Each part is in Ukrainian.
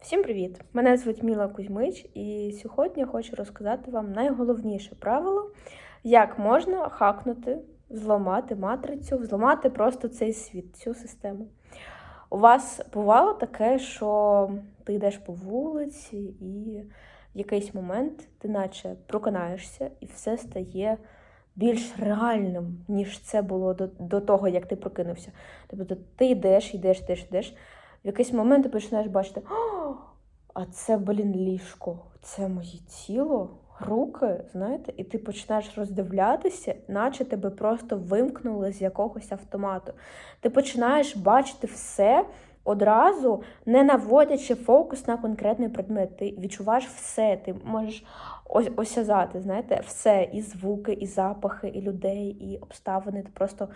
Всім привіт! Мене звуть Міла Кузьмич, і сьогодні хочу розказати вам найголовніше правило, як можна хакнути, зламати матрицю, взламати просто цей світ, цю систему. У вас бувало таке, що ти йдеш по вулиці, і в якийсь момент ти наче прокинаєшся, і все стає більш реальним, ніж це було до, до того, як ти прокинувся. Тобто ти йдеш, йдеш, йдеш, йдеш. В якийсь момент ти починаєш бачити, а це, блін, ліжко, це моє тіло, руки, знаєте, і ти починаєш роздивлятися, наче тебе просто вимкнули з якогось автомату. Ти починаєш бачити все одразу, не наводячи фокус на конкретний предмет. Ти відчуваєш все, ти можеш осязати, знаєте, все, і звуки, і запахи, і людей, і обставини. Ти просто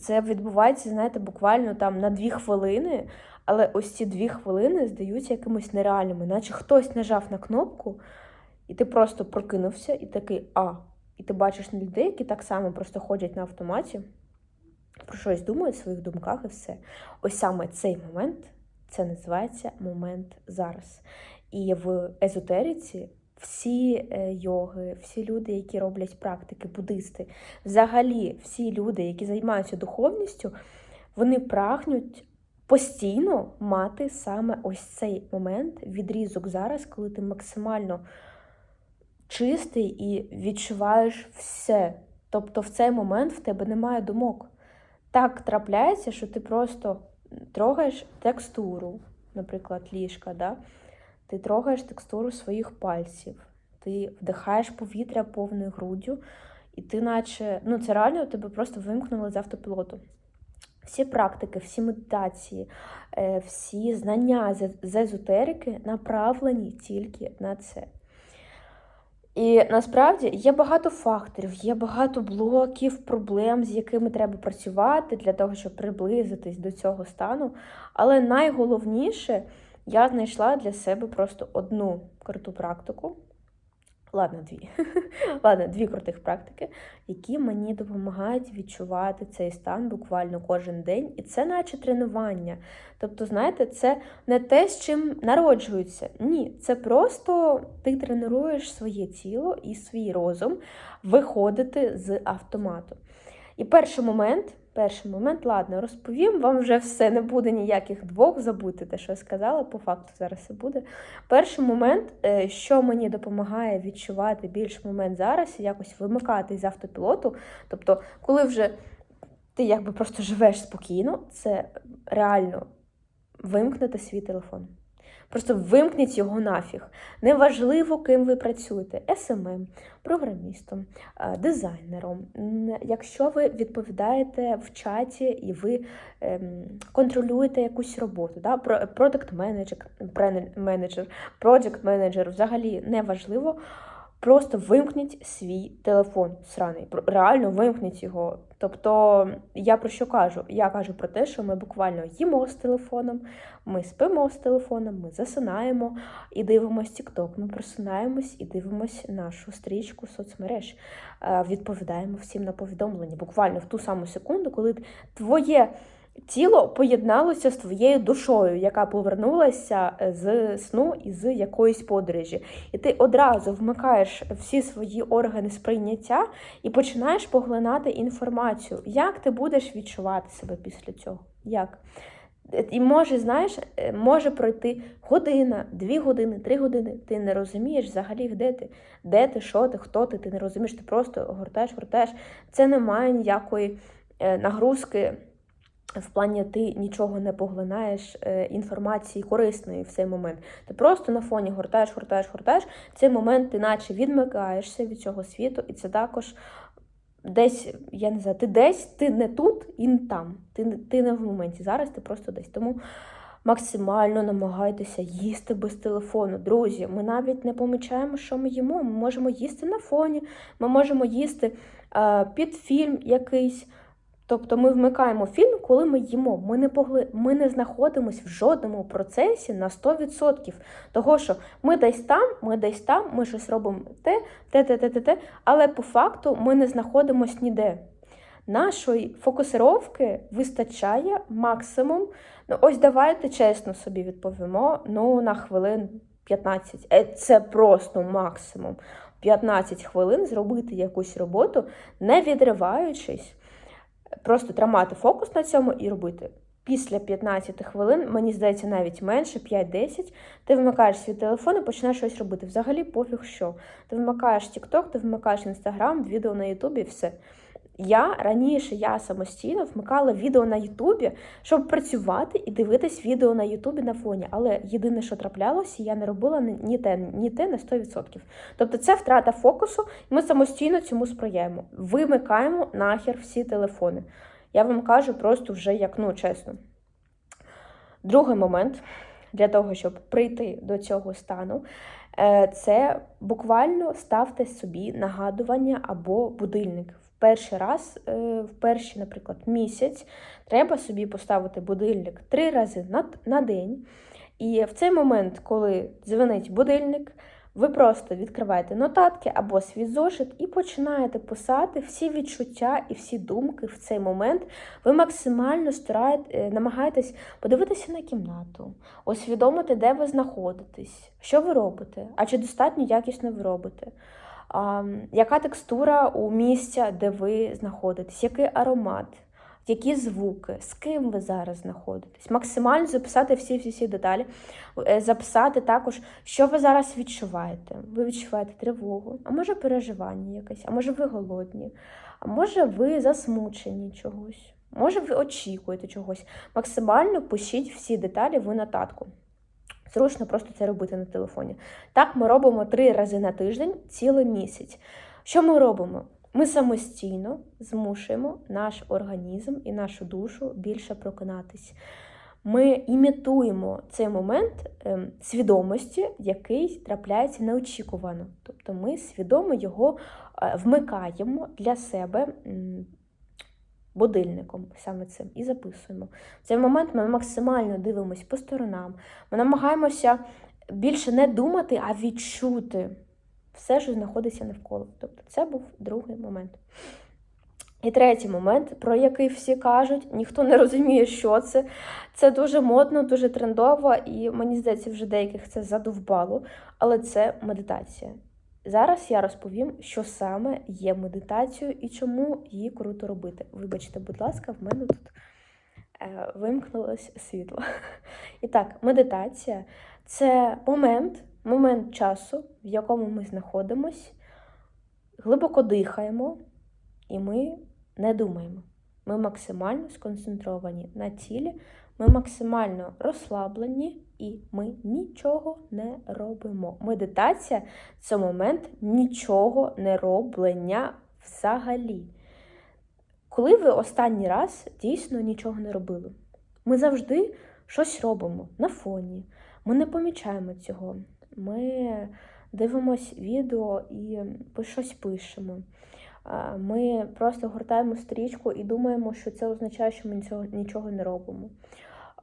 це відбувається, знаєте, буквально там на дві хвилини, але ось ці дві хвилини здаються якимось нереальними, наче хтось нажав на кнопку, і ти просто прокинувся, і такий а. І ти бачиш людей, які так само просто ходять на автоматі, про щось думають в своїх думках і все. Ось саме цей момент це називається момент зараз. І в езотериці всі е, йоги, всі люди, які роблять практики, буддисти, взагалі всі люди, які займаються духовністю, вони прагнуть постійно мати саме ось цей момент, відрізок зараз, коли ти максимально чистий і відчуваєш все. Тобто в цей момент в тебе немає думок. Так трапляється, що ти просто трогаєш текстуру, наприклад, ліжка, да? Ти трогаєш текстуру своїх пальців, ти вдихаєш повітря повною груддю, і ти, наче, ну це реально тебе просто вимкнули з автопілоту. Всі практики, всі медитації, е, всі знання з езотерики направлені тільки на це. І насправді є багато факторів, є багато блоків, проблем, з якими треба працювати для того, щоб приблизитись до цього стану. Але найголовніше, я знайшла для себе просто одну круту практику. Ладно, дві. Ладно, дві крутих практики, які мені допомагають відчувати цей стан буквально кожен день. І це наче тренування. Тобто, знаєте, це не те, з чим народжуються. Ні, це просто ти тренуєш своє тіло і свій розум виходити з автомату. І перший момент. Перший момент, ладно, розповім, вам вже все, не буде ніяких двох, забудьте те, що я сказала, по факту зараз все буде. Перший момент, е, що мені допомагає відчувати більш момент зараз, якось вимикати з автопілоту. Тобто, коли вже ти якби просто живеш спокійно, це реально вимкнути свій телефон. Просто вимкніть його нафіг. Неважливо, ким ви працюєте: СММ, програмістом, е, дизайнером. Якщо ви відповідаєте в чаті і ви ем, контролюєте якусь роботу, да? продакт менеджер, менеджер, проджект менеджер, взагалі неважливо. Просто вимкніть свій телефон сраний. Реально вимкніть його. Тобто, я про що кажу? Я кажу про те, що ми буквально їмо з телефоном, ми спимо з телефоном, ми засинаємо і дивимося TikTok. Ми просинаємось і дивимось нашу стрічку соцмереж. Е, Відповідаємо всім на повідомлення. Буквально в ту саму секунду, коли твоє тіло поєдналося з твоєю душою, яка повернулася е, з сну і з якоїсь подорожі. І ти одразу вмикаєш всі свої органи сприйняття і починаєш поглинати інформацію. Як ти будеш відчувати себе після цього? Як? Е, І може, знаєш, е, може пройти година, дві години, три години. Ти не розумієш взагалі, де ти, де ти, що ти, хто ти, ти не розумієш, ти просто гортаєш, гортаєш. Це не має ніякої нагрузки. В плані ти нічого не поглинаєш е, інформації корисної в цей момент. Ти просто на фоні гортаєш, гортаєш, гортаєш. В цей момент ти наче відмикаєшся від цього світу, і це також десь, я не знаю, ти десь, ти не тут і не там. Ти, ти не в моменті. Зараз ти просто десь. Тому максимально намагайтеся їсти без телефону. Друзі, ми навіть не помічаємо, що ми їмо. Ми можемо їсти на фоні, ми можемо їсти е, під фільм якийсь. Тобто ми вмикаємо фільм, коли ми їмо. Ми не погли... ми не знаходимося в жодному процесі на 100%. Того, що ми десь там, ми десь там, ми щось робимо те, те, те, те, те, те, але по факту ми не знаходимося ніде. Нашої фокусировки вистачає максимум Ну, ось давайте чесно собі відповімо. Ну, на хвилин 15. Е, Це просто максимум. 15 хвилин зробити якусь роботу, не відриваючись, просто тримати фокус на цьому і робити. Після 15 хвилин, мені здається, навіть менше, 5-10, ти вмикаєш свій телефон і починаєш щось робити. Взагалі пофіг що. Ти вмикаєш TikTok, ти вмикаєш Instagram, відео на Ютубі, все. Я раніше я самостійно вмикала відео на Ютубі, щоб працювати і дивитись відео на Ютубі на фоні. Але єдине, що траплялося, я не робила ні- те, ні те на 100%. Тобто це втрата фокусу, і ми самостійно цьому сприяємо. Вимикаємо нахер всі телефони. Я вам кажу просто вже як ну чесно. Другий момент для того, щоб прийти до цього стану, е, це буквально ставте собі нагадування або будильник. Перший раз, е, в перший, наприклад, місяць треба собі поставити будильник три рази на, на день. І в цей момент, коли дзвонить будильник, ви просто відкриваєте нотатки або свій зошит і починаєте писати всі відчуття і всі думки в цей момент. Ви максимально стараєте, намагаєтесь подивитися на кімнату, усвідомити, де ви знаходитесь, що ви робите, а чи достатньо якісно ви робите. Яка текстура у місця, де ви знаходитесь, який аромат, які звуки, з ким ви зараз знаходитесь. Максимально записати всі всі всі деталі, Е, записати також, що ви зараз відчуваєте. Ви відчуваєте тривогу, а може переживання якесь, а може ви голодні, а може ви засмучені чогось, може ви очікуєте чогось. Максимально пишіть всі деталі в нотатку. Зручно просто це робити на телефоні. Так ми робимо три рази на тиждень, цілий місяць. Що ми робимо? Ми самостійно змушуємо наш організм і нашу душу більше прокинатись. Ми імітуємо цей момент ем, свідомості, який трапляється неочікувано. Тобто ми свідомо його е, вмикаємо для себе будильником саме цим і записуємо. В цей момент ми максимально дивимося по сторонам. Ми намагаємося більше не думати, а відчути все, що знаходиться навколо. Тобто це був другий момент. І третій момент, про який всі кажуть, ніхто не розуміє, що це. Це дуже модно, дуже трендово, і мені здається, вже деяких це задовбало, але це медитація. Зараз я розповім, що саме є медитацією і чому її круто робити. Вибачте, будь ласка, в мене тут е, вимкнулось світло. І так, медитація це момент, момент часу, в якому ми знаходимось, глибоко дихаємо, і ми не думаємо. Ми максимально сконцентровані на тілі, ми максимально розслаблені і ми нічого не робимо. Медитація це момент нічого не роблення взагалі. Коли ви останній раз дійсно нічого не робили? Ми завжди щось робимо на фоні. Ми не помічаємо цього. Ми дивимось відео і щось пишемо. Ми просто гортаємо стрічку і думаємо, що це означає, що ми нічого не робимо.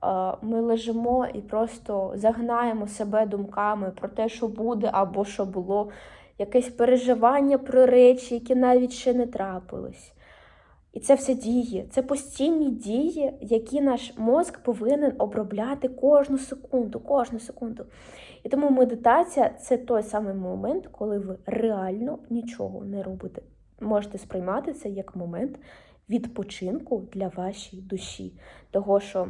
А, Ми лежимо і просто загнаємо себе думками про те, що буде або що було, якесь переживання про речі, які навіть ще не трапились. І це все діє. Це постійні дії, які наш мозк повинен обробляти кожну секунду, кожну секунду. І тому медитація це той самий момент, коли ви реально нічого не робите. Можете сприймати це як момент відпочинку для вашої душі. Того, що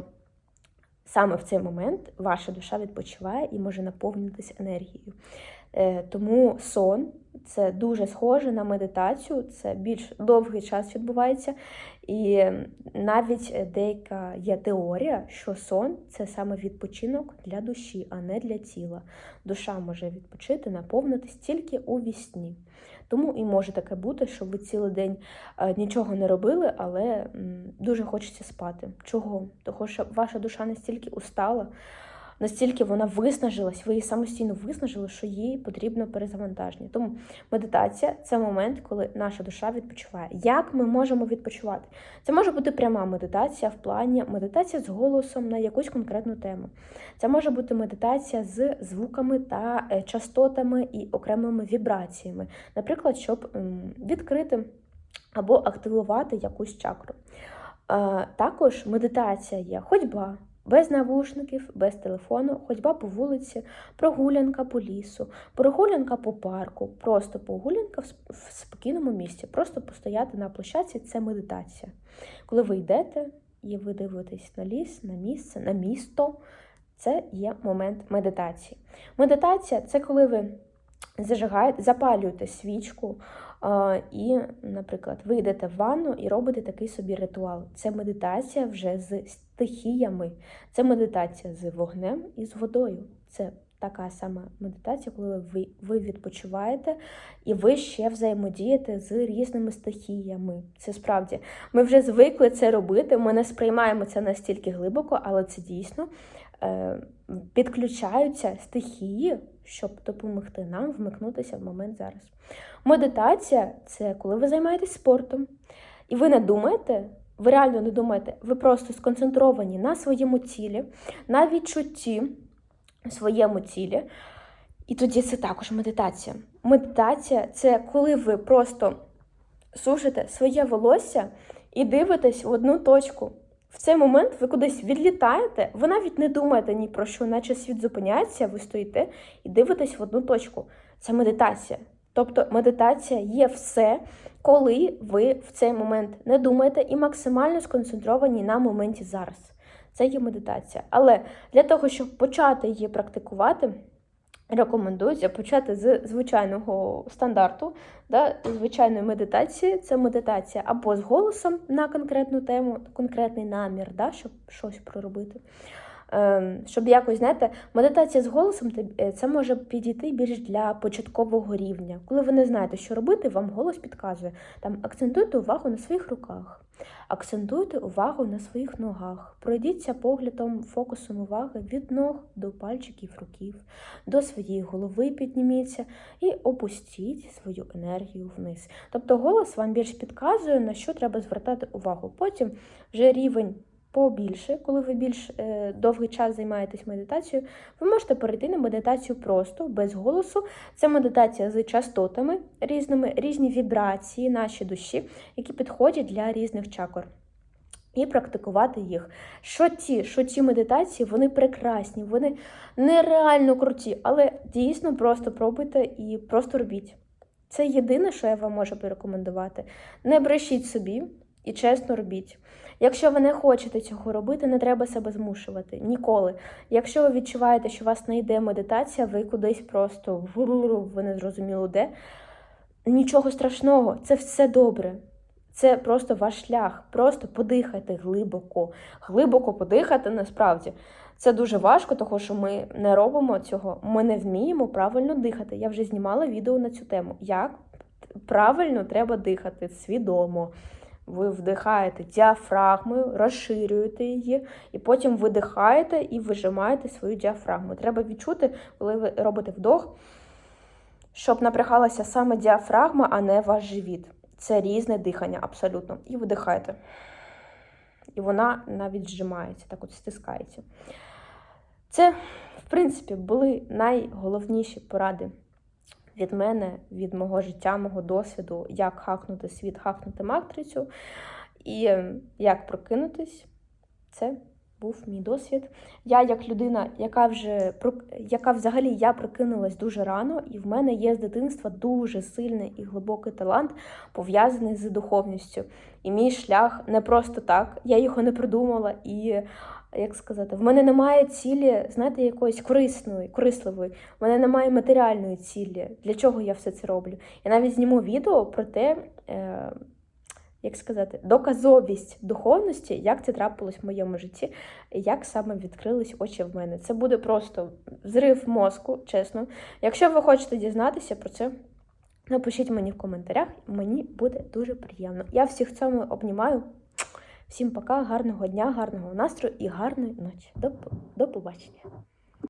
саме в цей момент ваша душа відпочиває і може наповнитися енергією. Е, Тому сон це дуже схоже на медитацію, це більш довгий час відбувається. І навіть деяка є теорія, що сон це саме відпочинок для душі, а не для тіла. Душа може відпочити, наповнитись тільки у вісні. Тому і може таке бути, що ви цілий день е, нічого не робили, але дуже хочеться спати. Чого? Того, що ваша душа настільки устала, настільки вона виснажилась, ви її самостійно виснажили, що їй потрібно перезавантаження. Тому медитація це момент, коли наша душа відпочиває. Як ми можемо відпочивати? Це може бути пряма медитація в плані медитація з голосом на якусь конкретну тему. Це може бути медитація з звуками та е, частотами і окремими вібраціями, наприклад, щоб відкрити або активувати якусь чакру. Е, Також медитація є ходьба, Без навушників, без телефону, ходьба по вулиці, прогулянка по лісу, прогулянка по парку, просто прогулянка в спокійному місці, просто постояти на площадці це медитація. Коли ви йдете і ви дивитесь на ліс, на місце, на місто, це є момент медитації. Медитація це коли ви зажигаєте, запалюєте свічку і, наприклад, ви йдете в ванну і робите такий собі ритуал. Це медитація вже з стихіями. Це медитація з вогнем і з водою. Це така сама медитація, коли ви, ви відпочиваєте і ви ще взаємодієте з різними стихіями. Це справді. Ми вже звикли це робити. Ми не сприймаємо це настільки глибоко, але це дійсно е, підключаються стихії, щоб допомогти нам вмикнутися в момент зараз. Медитація це коли ви займаєтесь спортом, і ви не думаєте, ви реально не думаєте, ви просто сконцентровані на своєму тілі, на відчутті своєму тілі. І тоді це також медитація. Медитація це коли ви просто сушите своє волосся і дивитесь в одну точку. В цей момент ви кудись відлітаєте, ви навіть не думаєте ні про що, наче світ зупиняється, ви стоїте і дивитесь в одну точку. Це медитація. Тобто медитація є все, коли ви в цей момент не думаєте і максимально сконцентровані на моменті зараз. Це є медитація. Але для того, щоб почати її практикувати, рекомендується почати з звичайного стандарту, да, звичайної медитації. Це медитація або з голосом на конкретну тему, конкретний намір, да, щоб щось проробити. Ем, Щоб якось, знаєте, медитація з голосом це може підійти більш для початкового рівня. Коли ви не знаєте, що робити, вам голос підказує. Там акцентуйте увагу на своїх руках, акцентуйте увагу на своїх ногах. Пройдіться поглядом, фокусом уваги від ног до пальчиків руків, до своєї голови підніміться і опустіть свою енергію вниз. Тобто голос вам більш підказує, на що треба звертати увагу. Потім вже рівень побільше, коли ви більш е, довгий час займаєтесь медитацією, ви можете перейти на медитацію просто без голосу. Це медитація з частотами різними, різні вібрації наші душі, які підходять для різних чакр. І практикувати їх. Що ті, що ті медитації, вони прекрасні, вони нереально круті, але дійсно просто пробуйте і просто робіть. Це єдине, що я вам можу порекомендувати. Не брешіть собі і чесно робіть. Якщо ви не хочете цього робити, не треба себе змушувати ніколи. Якщо ви відчуваєте, що у вас не йде медитація, ви кудись просто ви не зрозуміло де. Нічого страшного, це все добре. Це просто ваш шлях. Просто подихайте глибоко. Глибоко подихати насправді. Це дуже важко, тому що ми не робимо цього. Ми не вміємо правильно дихати. Я вже знімала відео на цю тему. Як правильно треба дихати свідомо. Ви вдихаєте діафрагмою, розширюєте її, і потім видихаєте і вижимаєте свою діафрагму. Треба відчути, коли ви робите вдох, щоб напрягалася саме діафрагма, а не ваш живіт. Це різне дихання абсолютно. І видихаєте. І вона навіть зжимається, так от стискається. Це, в принципі, були найголовніші поради від мене, від мого життя, мого досвіду, як хакнути світ, хакнути матрицю і ем, як прокинутись. Це був мій досвід. Я, як людина, яка вже яка взагалі я прокинулась дуже рано, і в мене є з дитинства дуже сильний і глибокий талант, пов'язаний з духовністю. І мій шлях не просто так, я його не придумала. І як сказати, в мене немає цілі, знаєте, якоїсь корисної, корисливої. В мене немає матеріальної цілі. Для чого я все це роблю? Я навіть зніму відео про те, е, як сказати, доказовість духовності, як це трапилось в моєму житті, як саме відкрились очі в мене. Це буде просто взрив мозку, чесно. Якщо ви хочете дізнатися про це, напишіть мені в коментарях, мені буде дуже приємно. Я всіх цьому обнімаю. Всім пока, гарного дня, гарного настрою і гарної ночі. До, до побачення.